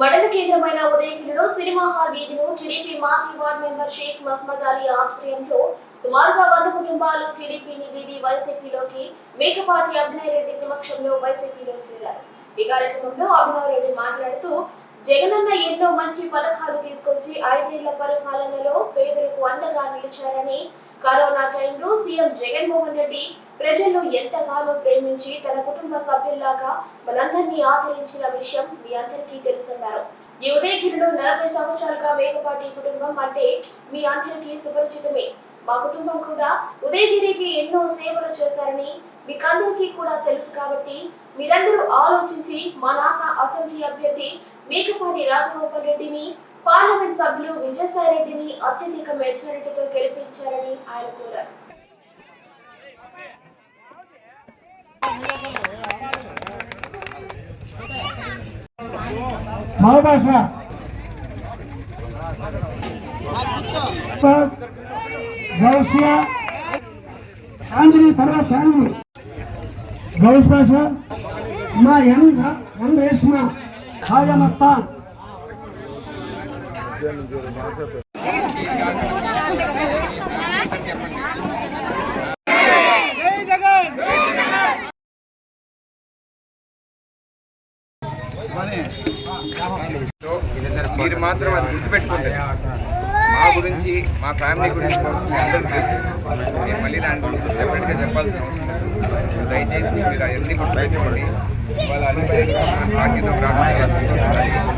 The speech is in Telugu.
మండల కేంద్రమైన ఉదయగిరిలో సినిమా హాల్ వీధిలో టీడీపీ మాజీ వార్డ్ మెంబర్ షేక్ మహమ్మద్ అలీ ఆధ్వర్యంలో సుమారుగా వంద కుటుంబాలు టీడీపీని వీధి వైసీపీలోకి మేకపాటి అభినయ్ రెడ్డి సమక్షంలో వైసీపీలో చేరారు. ఈ కార్యక్రమంలో అభినవ్ రెడ్డి మాట్లాడుతూ జగనన్న ఎన్నో మంచి పథకాలు తీసుకొచ్చి ఐదేళ్ళ పరిపాలనలో పేదలకు అండగా నిలిచారని కరోనా టైంలో సీఎం జగన్మోహన్ రెడ్డి ప్రజలు ఎంతగానో ప్రేమించి తన కుటుంబ సభ్యుల్లాగా మనందరినీ ఆదరించిన విషయం మీ అందరికీ తెలుసన్నారు. ఈ ఉదయగిరిలో నలభై సంవత్సరాలుగా మేకపాటి కుటుంబం అంటే మీ అందరికీ సుపరిచితమే. మా కుటుంబం కూడా ఉదయగిరికి ఎన్నో సేవలు చేశారని మీకందరికీ కూడా తెలుసు కాబట్టి మీరందరూ ఆలోచించి మా నాన్న అసెంబ్లీ అభ్యర్థి మేకపాటి రాజగోపాల్ రెడ్డిని పార్లమెంట్ సభ్యులు విజయసాయి రెడ్డిని అత్యధిక మెజారిటీతో గెలిపించారని ఆయన కోరారు. మహాభాష. గౌష్య చాందిని తర్వాత చాందిని. గౌష్ భాష మా ఎం ఎం రేష్మ. ఖాజా చెప్పండి మీరు మాత్రం అది గుర్తుపెట్టుకోండి. మా గురించి మా ఫ్యామిలీ గురించి కోసం తెలుసు. నేను మళ్ళీ దాని గురించి సెపరేట్గా చెప్పాల్సిన అవసరం దయచేసి మీరు అవన్నీ గుర్తుపెట్టుకోండి. వాళ్ళ అభిప్రాయంగా మన పార్టీతో రావడం